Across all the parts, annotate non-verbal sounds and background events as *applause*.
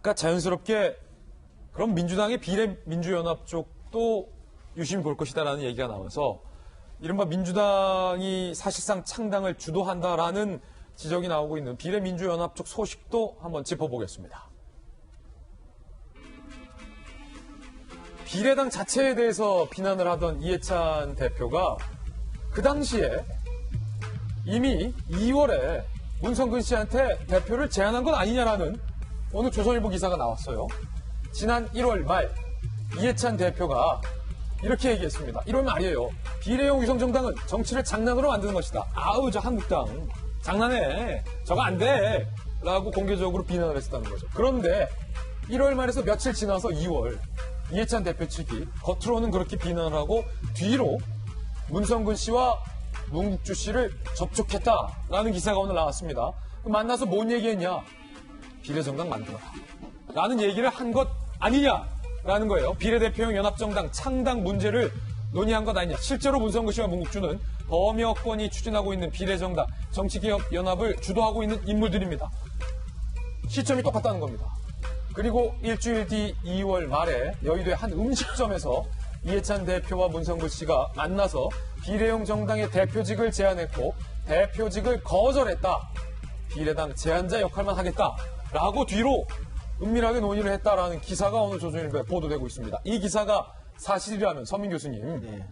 아까 자연스럽게 그럼 민주당의 비례민주연합 쪽도 유심히 볼 것이다라는 얘기가 나와서 이른바 민주당이 사실상 창당을 주도한다라는 지적이 나오고 있는 비례민주연합 쪽 소식도 한번 짚어보겠습니다. 비례당 자체에 대해서 비난을 하던 이해찬 대표가 그 당시에 이미 2월에 문성근 씨한테 대표를 제안한 건 아니냐라는 오늘 조선일보 기사가 나왔어요. 지난 1월 말 이해찬 대표가 이렇게 얘기했습니다. 1월 말이에요. 비례용 위성정당은 정치를 장난으로 만드는 것이다. 아우 저 한국당 장난해. 저거 안 돼. 라고 공개적으로 비난을 했었다는 거죠. 그런데 1월 말에서 며칠 지나서 2월 이해찬 대표 측이 겉으로는 그렇게 비난을 하고 뒤로 문성근 씨와 문국주 씨를 접촉했다라는 기사가 오늘 나왔습니다. 만나서 뭔 얘기했냐? 비례정당 만들어라. 라는 얘기를 한 것 아니냐라는 거예요. 비례대표용 연합정당 창당 문제를 논의한 것 아니냐. 실제로 문성근 씨와 문국주는 범여권이 추진하고 있는 비례정당 정치개혁연합을 주도하고 있는 인물들입니다. 시점이 똑같다는 겁니다. 그리고 일주일 뒤 2월 말에 여의도의 한 음식점에서 이해찬 대표와 문성근 씨가 만나서 비례용 정당의 대표직을 제안했고 대표직을 거절했다. 비례당 제안자 역할만 하겠다 라고 뒤로 은밀하게 논의를 했다라는 기사가 오늘 조선일보에 보도되고 있습니다. 이 기사가 사실이라면 서민 교수님 네.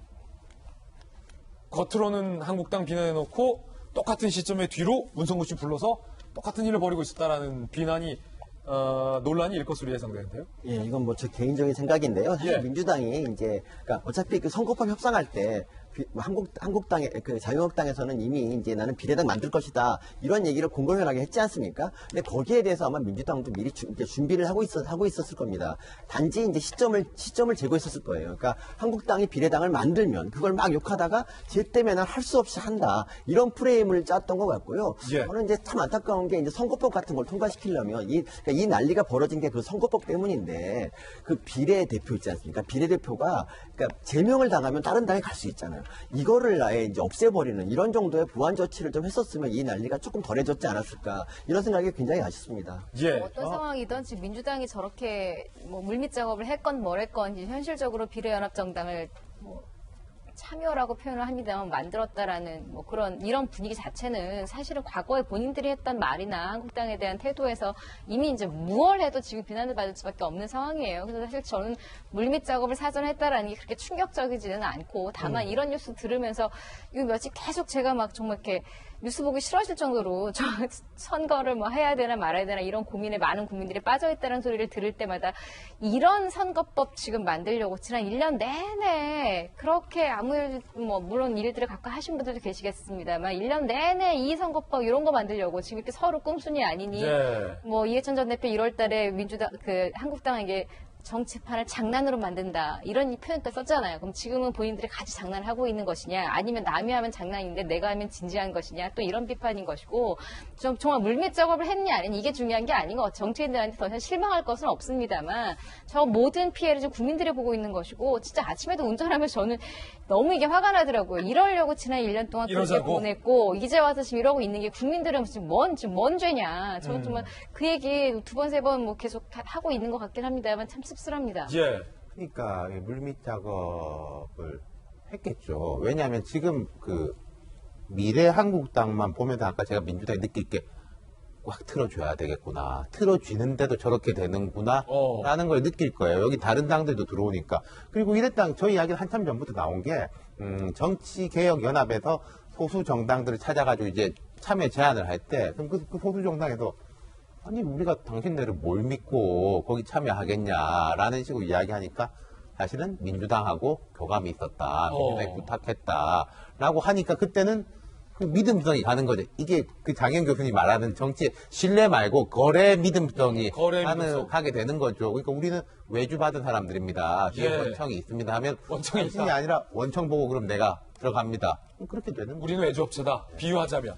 겉으로는 한국당 비난해놓고 똑같은 시점에 뒤로 문성근 씨 불러서 똑같은 일을 벌이고 있었다라는 비난이 어, 논란이 일 것으로 예상되는데요. 예, 이건 뭐 제 개인적인 생각인데요. 사실 예. 민주당이 이제 그러니까 어차피 그 선거법 협상할 때 비- 한국 한국당에 그 자유한국당에서는 이미 이제 나는 비례당 만들 것이다 이런 얘기를 공공연하게 했지 않습니까? 근데 거기에 대해서 아마 민주당도 미리 주- 이제 준비를 하고 있었 하고 있었을 겁니다. 단지 이제 시점을 시점을 재고 있었을 거예요. 그러니까 한국당이 비례당을 만들면 그걸 막 욕하다가 쟤 때문에 난 할 수 없이 한다 이런 프레임을 짰던 것 같고요. 예. 저는 이제 참 안타까운 게 이제 선거법 같은 걸 통과시키려면 이, 그러니까 이 난리가 벌어진 게 그 선거법 때문인데 그 비례 대표 있지 않습니까? 비례 대표가 그러니까 제명을 당하면 다른 당에 갈 수 있잖아요. 이거를 아예 이제 없애버리는 이런 정도의 보완 조치를 좀 했었으면 이 난리가 조금 덜해졌지 않았을까 이런 생각이 굉장히 아쉽습니다. 예. 어떤 상황이든 지금 민주당이 저렇게 뭐 물밑 작업을 했건 뭐랬건 이제 현실적으로 비례연합정당을 뭐 참여라고 표현을 합니다만 만들었다라는 뭐 그런 이런 분위기 자체는 사실은 과거에 본인들이 했던 말이나 한국당에 대한 태도에서 이미 이제 무얼 해도 지금 비난을 받을 수밖에 없는 상황이에요. 그래서 사실 저는 물밑 작업을 사전에 했다라는 게 그렇게 충격적이지는 않고 다만 음. 이런 뉴스 들으면서 이 며칠 계속 제가 막 정말 이렇게 뉴스 보기 싫어질 정도로 저 *laughs* 선거를 뭐 해야 되나 말아야 되나 이런 고민에 많은 국민들이 빠져 있다는 소리를 들을 때마다 이런 선거법 지금 만들려고 지난 1년 내내 그렇게 아무 일, 뭐 물론 일들을 갖고 하신 분들도 계시겠습니다만 1년 내내 이 선거법 이런 거 만들려고 지금 이렇게 서로 꼼순이 아니니 네. 뭐 이해찬 전 대표 1월 달에 민주당 그 한국당에게 정치판을 장난으로 만든다 이런 표현도 썼잖아요. 그럼 지금은 본인들이 같이 장난을 하고 있는 것이냐 아니면 남이 하면 장난인데 내가 하면 진지한 것이냐 또 이런 비판인 것이고 좀 정말 물밑 작업을 했냐 아니냐 이게 중요한 게 아닌 것. 정치인들한테 더 이상 실망할 것은 없습니다만 저 모든 피해를 지금 국민들이 보고 있는 것이고 진짜 아침에도 운전하면서 저는 너무 이게 화가 나더라고요. 이러려고 지난 1년 동안 그렇게? 보냈고 이제 와서 지금 이러고 있는 게 국민들은 지금 뭔 지금 뭔 죄냐. 저는 정말 그 얘기 두 번 세 번 뭐 계속 하- 하고 있는 것 같긴 합니다만 참 씁쓸합니다. 예. 그러니까 이 물밑 작업을 했겠죠. 왜냐하면 지금 그 미래 한국당만 보면 아까 제가 민주당이 느낄 게꽉 틀어줘야 되겠구나. 틀어주는데도 저렇게 되는구나. 어. 라는 걸 느낄 거예요. 여기 다른 당들도 들어오니까. 그리고 이랬당 저희 이야기는 한참 전부터 나온 게, 음, 정치개혁연합에서 소수 정당들을 찾아가지고 이제 참여 제안을 할 때, 그럼 그, 그 소수 정당에서 아니 우리가 당신네를 뭘 믿고 거기 참여하겠냐라는 식으로 이야기하니까 사실은 민주당하고 교감이 있었다, 민주당이 어. 부탁했다라고 하니까 그때는 그 믿음성이 가는 거죠. 이게 그 장현 교수님 말하는 정치 신뢰 말고 거래 믿음성이 거래 가는 믿음성. 하게 되는 거죠. 그러니까 우리는 외주 받은 사람들입니다. 예. 원청이 있습니다 하면 원청이 있다. 아니라 원청 보고 그럼 내가 들어갑니다. 그럼 그렇게 되는 거죠. 우리는 외주업체다. 비유하자면.